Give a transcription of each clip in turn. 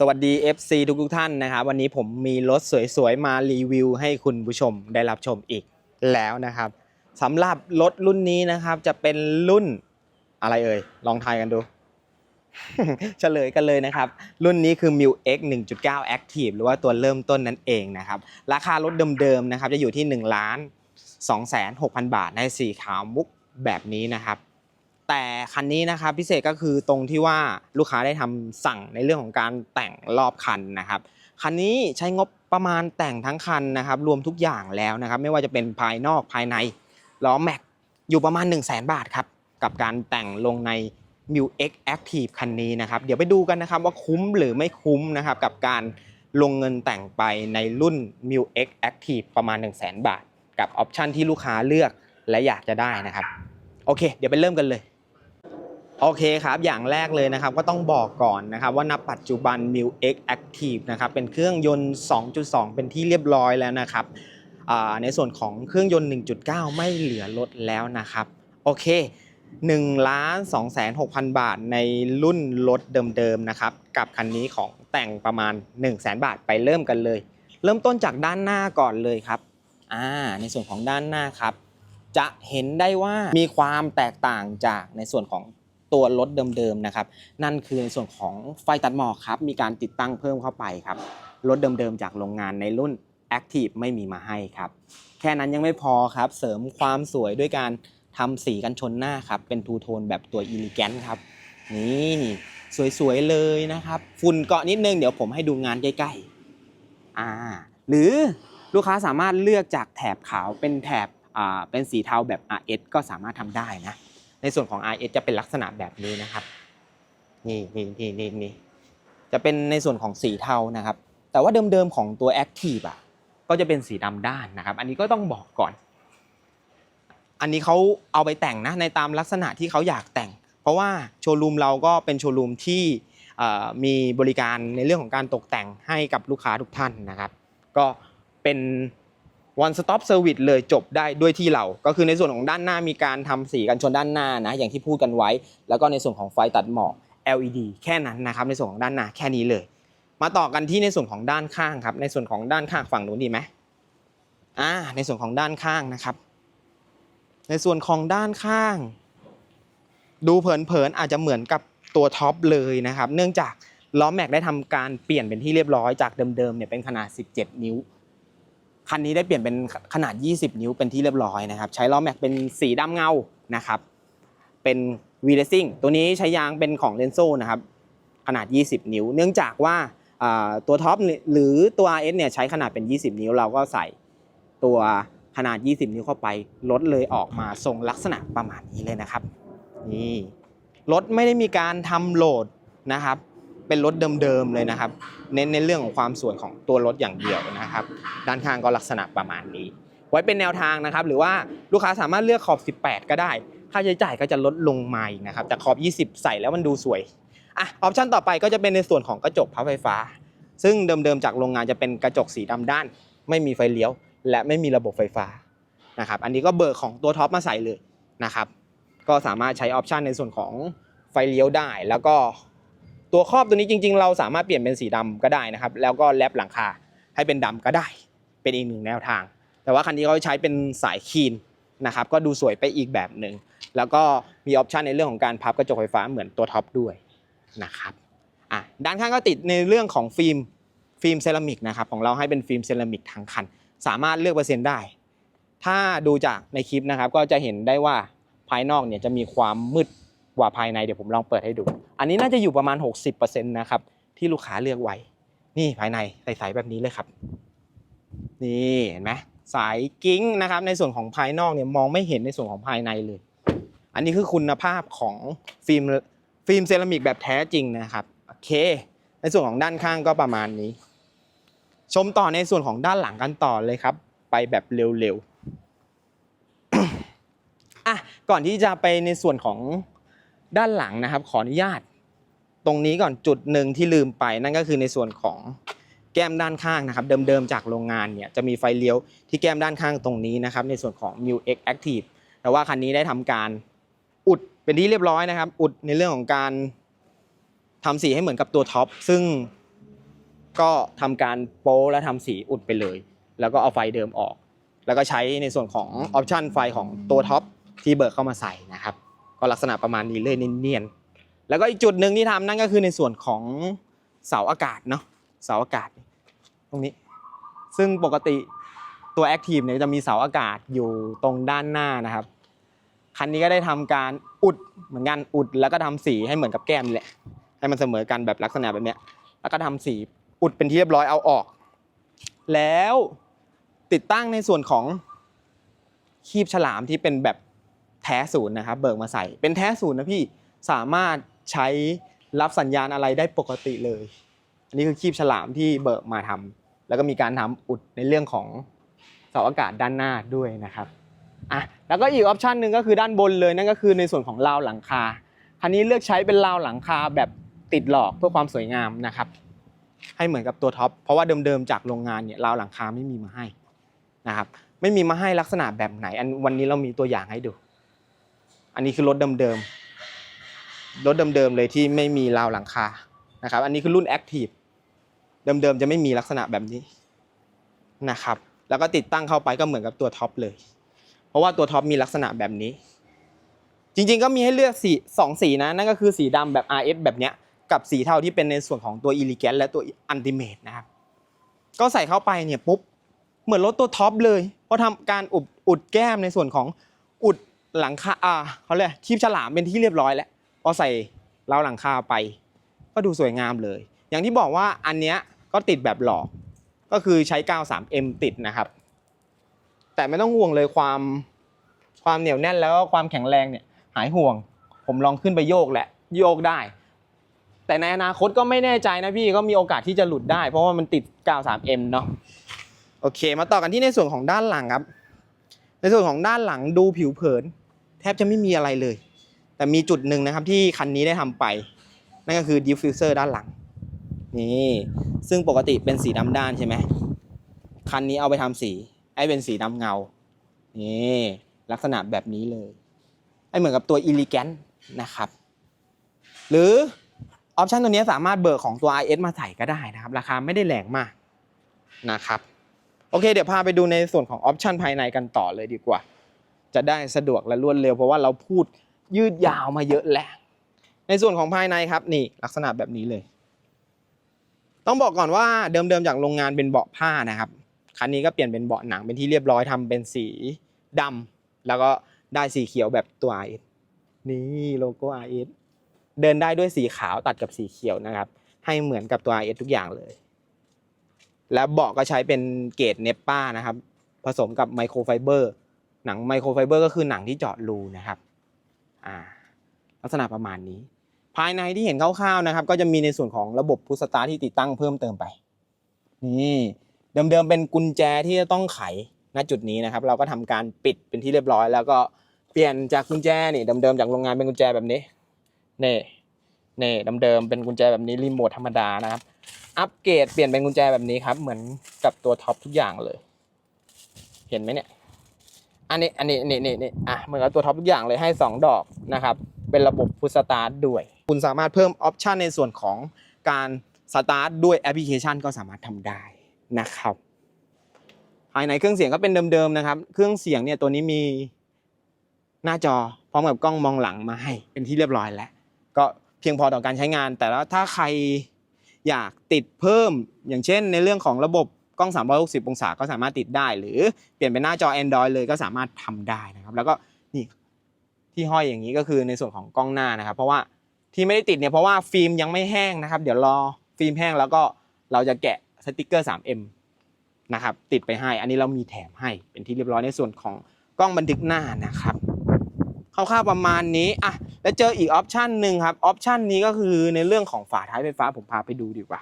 สวัสดี FC ทุกทุกท่านนะครับวันนี้ผมมีรถสวยๆ มารีวิวให้คุณผู้ชมได้รับชมอีกแล้วนะครับสำหรับรถรุ่นนี้นะครับจะเป็นรุ่นอะไรเอ่ย ลองทายกันดู เฉลยกันเลยนะครับ รุ่นนี้คือ m i l X 1.9 Active หรือว่าตัวเริ่มต้นนั่นเองนะครับ ราคารถเดิมๆนะครับจะอยู่ที่ 1 ล้าน2 6 0 0 0 บาทในสีขาวมุกแบบนี้นะครับ แต่คันนี้นะครับพิเศษก็คือตรงที่ว่าลูกค้าได้ทำสั่งในเรื่องของการแต่งรอบคันนะครับคันนี้ใช้งบประมาณแต่งทั้งคันนะครับรวมทุกอย่างแล้วนะครับไม่ว่าจะเป็นภายนอกภายในล้อแม็กอยู่ประมาณ 1 0 0 0 0แบาทครับกับการแต่งลงใน m i l X Active คันนี้นะครับเดี๋ยวไปดูกันนะครับว่าคุ้มหรือไม่คุ้มนะครับกับการลงเงินแต่งไปในรุ่น m i l X Active ประมาณ 1 0 0 0 0แบาท กับออปชันที่ลูกค้าเลือกและอยากจะได้นะครับโอเค เดี๋ยวไปเริ่มกันเลย โอเคครับ อย่างแรกเลยนะครับก็ต้องบอกก่อนนะครับว่าณปัจจุบัน m i l X Active นะครับเป็นเครื่องยนต์ 2.2 เป็นที่เรียบร้อยแล้วนะครับในส่วนของเครื่องยนต์ 1.9 ไม่เหลือลดแล้วนะครับโอเค1ล้าน2แสน6,000บาทในรุ่นรถเดิมๆนะครับกับคันนี้ของแต่งประมาณ 1 0 0 0 0แบาทไปเริ่มกันเลย เริ่มต้นจากด้านหน้าก่อนเลยครับอ่าในส่วนของด้านหน้าครับ จะเห็นได้ว่ามีความแตกต่างจากในส่วนของ ตัวรถเดิมๆนะครับนั่นคือในส่วนของไฟตัดหมอกครับมีการติดตั้งเพิ่มเข้าไปครับรถเดิมๆจากโรงงานในรุ่น Active ไม่มีมาให้ครับแค่นั้นยังไม่พอครับเสริมความสวยด้วยการทำสีกันชนหน้าครับเป็นทูโทนแบบตัว e l e g a n t ครับนี่สวยๆเลยนะครับ ฝุ่นเกาะนิดนึงเดี๋ยวผมให้ดูงานใกล้ๆอ่าหรือลูกค้าสามารถเลือกจากแถบขาวเป็นแถบอ่าเป็นสีเทาแบบ RS ก็สามารถทำได้นะ ในส่วนของ RS จะเป็นลักษณะแบบนี้นะครับ นี่นี่นี่นี่นี่จะเป็นในส่วนของสีเทานะครับ แต่ว่าเดิมๆของตัว Active อะ ก็จะเป็นสีดำด้านนะครับ อันนี้ก็ต้องบอกก่อน อันนี้เขาเอาไปแต่งนะในตามลักษณะที่เขาอยากแต่ง เพราะว่าโชว์รูมเราก็เป็นโชว์รูมที่มีบริการในเรื่องของการตกแต่งให้กับลูกค้าทุกท่านนะครับ ก็เป็น one stop service เลยจบได้ด้วยที่เรา ก็คือในส่วนของด้านหน้ามีการทำสีกันชนด้านหน้านะ อย่างที่พูดกันไว้ แล้วก็ในส่วนของไฟตัดหมอก LED แค่นั้นนะครับ ในส่วนของด้านหน้าแค่นี้เลย มาต่อกันที่ในส่วนของด้านข้างครับ ในส่วนของด้านข้างฝั่งนู้นดีไหมอ่า ในส่วนของด้านข้างนะครับ ในส่วนของด้านข้าง ดูเผินๆอาจจะเหมือนกับตัวท็อปเลยนะครับ เนื่องจากล้อแม็กได้ทำการเปลี่ยนเป็นที่เรียบร้อยจากเดิมๆเนี่ยเป็นขนาด 17 นิ้ว คันนี้ได้เปลี่ยนเป็นขนาด 20 นิ้วเป็นที่เรียบร้อยนะครับ ใช้ล้อแม็กเป็นสีดำเงานะครับ เป็นวีเลซิ่งตัวนี้ใช้ยางเป็นของเลนโซนะครับ ขนาด 20 นิ้ว เนื่องจากว่าตัวท็อปหรือตัว RS เนี่ยใช้ขนาดเป็น 20 นิ้ว เราก็ใส่ตัวขนาด 20 นิ้วเข้าไปรถเลยออกมาทรงลักษณะประมาณนี้เลยนะครับ นี่รถไม่ได้มีการทำโหลดนะครับ เป็นรถเดิมๆเลยนะครับ เน้นในเรื่องของความสวยของตัวรถอย่างเดียวนะครับ ด้านข้างก็ลักษณะประมาณนี้ ไว้เป็นแนวทางนะครับ หรือว่าลูกค้าสามารถเลือกขอบ 18 ก็ได้ ค่าใช้จ่ายก็จะลดลงมาอีกนะครับ แต่ขอบ 20 ใส่แล้วมันดูสวยอะออปชั่นต่อไปก็จะเป็นในส่วนของกระจกพับไฟฟ้า ซึ่งเดิมๆจากโรงงานจะเป็นกระจกสีดำด้าน ไม่มีไฟเลี้ยว และไม่มีระบบไฟฟ้านะครับ อันนี้ก็เบิกของตัวท็อปมาใส่เลยนะครับ ก็สามารถใช้ออปชันในส่วนของไฟเลี้ยวได้ แล้วก็ ตัวครอบตัวนี้จริง ๆ เราสามารถเปลี่ยนเป็นสีดำก็ได้นะครับ แล้วก็แลปหลังคาให้เป็นดำก็ได้ เป็นอีกหนึ่งแนวทาง แต่ว่าคันนี้เขาใช้เป็นสายคีนนะครับ ก็ดูสวยไปอีกแบบหนึ่งแล้วก็มีออปชันในเรื่องของการพับกระจกไฟฟ้าเหมือนตัวท็อปด้วยนะครับอะด้านข้างก็ติดในเรื่องของฟิล์มฟิล์มเซรามิกนะครับของเราให้เป็นฟิล์มเซรามิกทั้งคัน สามารถเลือกเปอร์เซ็นต์ได้ ถ้าดูจากในคลิปนะครับก็จะเห็นได้ว่าภายนอกเนี่ยจะมีความมืด กว่าภายในเดี๋ยวผมลองเปิดให้ดู อันนี้น่าจะอยู่ประมาณ 60%นะครับที่ลูกค้าเลือกไว้ นี่ภายในใสๆแบบนี้เลยครับ นี่เห็นไหมสายกิ้งนะครับในส่วนของภายนอกเนี่ยมองไม่เห็นในส่วนของภายในเลย อันนี้คือคุณภาพของฟิล์มฟิล์มเซรามิกแบบแท้จริงนะครับโอเค ในส่วนของด้านข้างก็ประมาณนี้ ชมต่อในส่วนของด้านหลังกันต่อเลยครับ ไปแบบเร็วๆอะก่อนที่จะไปในส่วนของ ด้านหลังนะครับ ขออนุญาต ตรงนี้ก่อนจุดหนึ่งที่ลืมไปนั่นก็คือในส่วนของแก้มด้านข้างนะครับ เดิมๆจากโรงงานเนี่ยจะมีไฟเลี้ยวที่แก้มด้านข้างตรงนี้นะครับ ในส่วนของ m i u X Active แต่ว่าคันนี้ได้ทำการอุดเป็นที่เรียบร้อยนะครับ อุดในเรื่องของการทำสีให้เหมือนกับตัวท็อปซึ่งก็ทำการโป้และทำสีอุดไปเลย แล้วก็เอาไฟเดิมออก แล้วก็ใช้ในส่วนของออปชันไฟของตัวท็อปที่เบิร์กเข้ามาใส่นะครับ ก็ลักษณะประมาณนี้เลยเนียนๆแล้วก็อีกจุดหนึ่งที่ทำนั่นก็คือในส่วนของเสาอากาศเนาะเสาอากาศ ตรงนี้ ซึ่งปกติตัวแอคทีฟเนี่ยจะมีเสาอากาศอยู่ตรงด้านหน้านะครับคันนี้ก็ได้ทำการอุดเหมือนกันอุดแล้วก็ทำสีให้เหมือนกับแก้มนี่แหละให้มันเสมอกันแบบลักษณะแบบเนี้ยแล้วก็ทำสีอุดเป็นที่เรียบร้อยเอาออก แล้วติดตั้งในส่วนของคีบฉลามที่เป็นแบบ แท้ศูนย์นะครับเบิกมาใส่ เป็นแท้ศูนย์นะพี่สามารถใช้รับสัญญาณอะไรได้ปกติเลย อันนี้คือคีบฉลามที่เบิกมาทำแล้วก็มีการทำอุดในเรื่องของเสาอากาศด้านหน้าด้วยนะครับอะแล้วก็อีกออปชันหนึ่งก็คือด้านบนเลยนั่นก็คือในส่วนของราวหลังคาคันนี้เลือกใช้เป็นราวหลังคาแบบติดหลอกเพื่อความสวยงามนะครับให้เหมือนกับตัวท็อปเพราะว่าเดิมๆจากโรงงานเนี่ยราวหลังคาไม่มีมาให้นะครับไม่มีมาให้ลักษณะแบบไหน อันวันนี้เรามีตัวอย่างให้ดู อันนี้คือรถเดิมๆรถเดิมๆเลยที่ไม่มีราวหลังคานะครับ อันนี้คือรุ่น Active เดิมๆจะไม่มีลักษณะแบบนี้นะครับ แล้วก็ติดตั้งเข้าไปก็เหมือนกับตัวท็อปเลย เพราะว่าตัวท็อปมีลักษณะแบบนี้ จริงๆก็มีให้เลือกสีสองสีนะนั่นก็คือสีดำแบบ RS แบบเนี้ยกับสีเทาที่เป็นในส่วนของตัว Elegant และตัว Ultimate นะครับ ก็ใส่เข้าไปเนี่ยปุ๊บเหมือนรถตัวท็อปเลย เพราะทำการอุดอุดแก้มในส่วนของอุด หลังคาอ่าเขาเรียกคีบฉลามเป็นที่เรียบร้อยแล้วพอใส่ราวหลังคาไป ก็ดูสวยงามเลย อย่างที่บอกว่าอันเนี้ยก็ติดแบบหลอก ก็คือใช้กาว 3M ติดนะครับ แต่ไม่ต้องห่วงเลยความความเหนียวแน่นแล้วก็ความแข็งแรงเนี่ยหายห่วง ผมลองขึ้นไปโยกแหละโยกได้ แต่ในอนาคตก็ไม่แน่ใจนะพี่ก็มีโอกาสที่จะหลุดได้ เพราะว่ามันติดกาว 3M เนาะโอเค มาต่อกันที่ในส่วนของด้านหลังครับ ในส่วนของด้านหลังดูผิวเผิน ทบจะไม่มีอะไรเลย แต่มีจุดหนึ่งนะครับที่คันนี้ได้ทำไป นั่นก็คือดิฟฟิวเซอร์ด้านหลัง นี่ซึ่งปกติเป็นสีดำด้านใช่ไหมคันนี้เอาไปทำสีให้เป็นสีดำเงา นี่ลักษณะแบบนี้เลยให้เหมือนกับตัว e l e g a n t นะครับ หรือออปชันตัวนี้สามารถเบิกของตัว RS มาใส่ก็ได้นะครับ ราคาไม่ได้แรงมากนะครับ โอเค เดี๋ยวพาไปดูในส่วนของออปชันภายในกันต่อเลยดีกว่า จะได้สะดวกและรวดเร็ว เพราะว่าเราพูดยืดยาวมาเยอะแล้ว ในส่วนของภายในครับนี่ลักษณะแบบนี้เลย ต้องบอกก่อนว่าเดิมๆจากโรงงานเป็นเบาะผ้านะครับคันนี้ก็เปลี่ยนเป็นเบาะหนังเป็นที่เรียบร้อยทำเป็นสีดำแล้วก็ได้สีเขียวแบบตัว RS นี่โลโก้ RS เดินได้ด้วยสีขาวตัดกับสีเขียวนะครับ ให้เหมือนกับตัว RS ทุกอย่างเลย แล้วเบาะก็ใช้เป็นเกรดเนปป้านะครับ ผสมกับไมโครไฟเบอร์ หนังไมโครไฟเบอร์ก็คือหนังที่เจาะรูนะครับลักษณะประมาณนี้ ภายในที่เห็นคร่าวๆนะครับ ก็จะมีในส่วนของระบบพุชสตาร์ทที่ติดตั้งเพิ่มเติมไป นี่เดิมๆเป็นกุญแจที่จะต้องไขณจุดนี้นะครับ เราก็ทำการปิดเป็นที่เรียบร้อย แล้วก็เปลี่ยนจากกุญแจนี่เดิมๆจากโรงงานเป็นกุญแจแบบนี้นี่นี่เดิมๆเป็นกุญแจแบบนี้รีโมทธรรมดานะครับ อัปเกรดเปลี่ยนเป็นกุญแจแบบนี้ครับ เหมือนกับตัวท็อปทุกอย่างเลย เห็นไหมเนี่ย อันนี้อันนี้นี่นี่นี่อะเหมือนกับตัวท็อปทุกอย่างเลยให้ 2 ดอกนะครับ เป็นระบบพุชสตาร์ทด้วย คุณสามารถเพิ่มออปชันในส่วนของการสตาร์ทด้วยแอปพลิเคชันก็สามารถทำได้นะครับภายในเครื่องเสียงก็เป็นเดิมๆนะครับ เครื่องเสียงเนี่ยตัวนี้มีหน้าจอพร้อมกับกล้องมองหลังมาให้ เป็นที่เรียบร้อยแล้ว ก็เพียงพอต่อการใช้งาน แต่แล้วถ้าใครอยากติดเพิ่มอย่างเช่น ในเรื่องของระบบ กล้อง 360 องศาก็สามารถติดได้ หรือเปลี่ยนเป็นหน้าจอ Android เลยก็สามารถทำได้นะครับ แล้วก็นี่ที่ห้อยอย่างนี้ก็คือในส่วนของกล้องหน้านะครับ เพราะว่าที่ไม่ได้ติดเนี่ยเพราะว่าฟิล์มยังไม่แห้งนะครับ เดี๋ยวรอฟิล์มแห้งแล้วก็เราจะแกะสติกเกอร์ 3M นะครับติดไปให้ อันนี้เรามีแถมให้เป็นที่เรียบร้อยในส่วนของกล้องบันทึกหน้านะครับคร่าวๆประมาณนี้อะแล้วเจออีกออปชันหนึ่งครับออปชันนี้ก็คือในเรื่องของฝาท้ายไฟฟ้าผมพาไปดูดีกว่า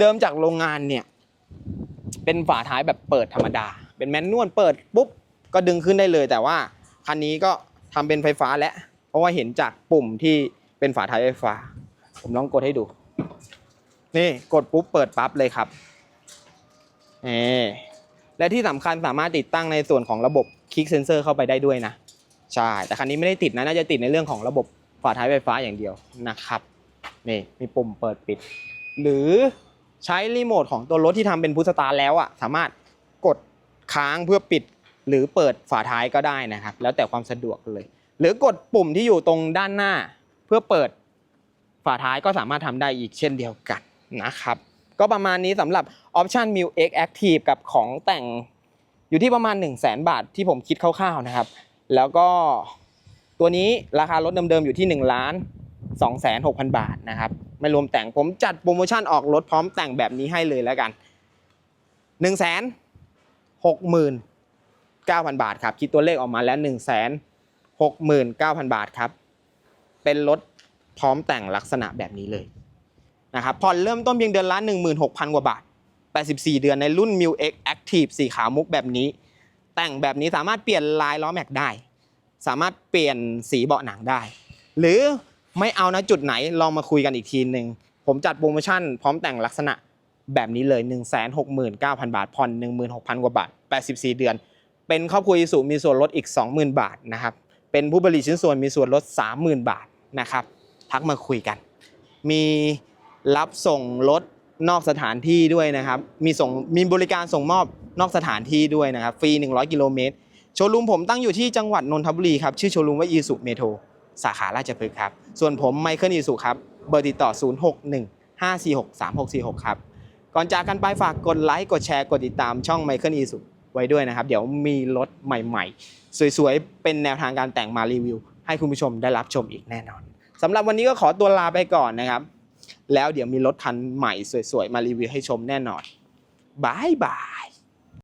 เดิมๆจากโรงงานเนี่ย เป็นฝาท้ายแบบเปิดธรรมดา เป็นแมนนวลเปิดปุ๊บก็ดึงขึ้นได้เลย แต่ว่าคันนี้ก็ทำเป็นไฟฟ้าแล้วเพราะว่าเห็นจากปุ่มที่เป็นฝาท้ายไฟฟ้า ผมลองกดให้ดู นี่กดปุ๊บเปิดปั๊บเลยครับนี่และที่สำคัญสามารถติดตั้งในส่วนของระบบคลิกเซนเซอร์เข้าไปได้ด้วยนะ ใช่ แต่คันนี้ไม่ได้ติดนะ น่าจะติดในเรื่องของระบบฝาท้ายไฟฟ้าอย่างเดียวนะครับ นี่มีปุ่มเปิดปิด หรือ ใช้รีโมทของตัวรถที่ทำเป็นพุทสตาร์แล้วอะสามารถกดค้างเพื่อปิดหรือเปิดฝาท้ายก็ได้นะครับ แล้วแต่ความสะดวกเลย หรือกดปุ่มที่อยู่ตรงด้านหน้า เพื่อเปิดฝาท้ายก็สามารถทำได้อีกเช่นเดียวกันนะครับ ก็ประมาณนี้สำหรับ Option m u X Active กับของแต่งอยู่ที่ประมาณ 1 0 0 0 0แบาทที่ผมคิดคร่าวๆนะครับ แล้วก็ตัวนี้ราคารถเดิมๆอยู่ที่1ล้าน2 6 0 0 0 บาทนะครับ ไม่รวมแต่งผมจัดโปรโมชั่นออกรถพร้อมแต่งแบบนี้ให้เลยแล้วกัน 1 6 9 0 0 0 บาทครับ คิดตัวเลขออกมาแล้ว 1 6 9 0 0 0 บาทครับ เป็นรถพร้อมแต่งลักษณะแบบนี้เลยนะครับผ่อนเริ่มต้นเพียงเดือนละ 16,000 กว่าบาท 84 เดือนในรุ่น m i l X Active สีขาวมุกแบบนี้ แต่งแบบนี้สามารถเปลี่ยนลายล้อแม็กได้ สามารถเปลี่ยนสีเบาะหนังได้ หรือ ไม่เอานะจุดไหนลองมาคุยกันอีกทีหนึ่งผมจัดโปรโมชั่นพร้อมแต่งลักษณะแบบนี้เลย 169,000 บาทผ่อน 16,000 กว่าบาท 84 เดือน เป็นครอบครัวอิสุมีส่วนลดอีก 20,000 บาทนะครับเป็นผู้ผลิตชิ้นส่วนมีส่วนลด 30,000 บาทนะครับทักมาคุยกัน มีรับส่งรถนอกสถานที่ด้วยนะครับ มีส่งมีบริการส่งมอบนอกสถานที่ด้วยนะครับ ฟรี 100 กิโลเมตร โชว์รูมผมตั้งอยู่ที่จังหวัดนนทบุรีครับ ชื่อโชว์รูมว่าอีสุเมโทร สาขาราชพฤกษ์ครับ ส่วนผมไมเคิลอีสุครับ เบอร์ติดต่อ 061 546 3646 ครับ ก่อนจากกันไปฝากกดไลค์ กดแชร์ กดติดตามช่องไมเคิลอีสุไว้ด้วยนะครับ เดี๋ยวมีรถใหม่ๆ สวยๆ เป็นแนวทางการแต่งมารีวิว ให้คุณผู้ชมได้รับชมอีกแน่นอน สำหรับวันนี้ก็ขอตัวลาไปก่อนนะครับ แล้วเดี๋ยวมีรถคันใหม่สวยๆ มารีวิวให้ชมแน่นอนบายบาย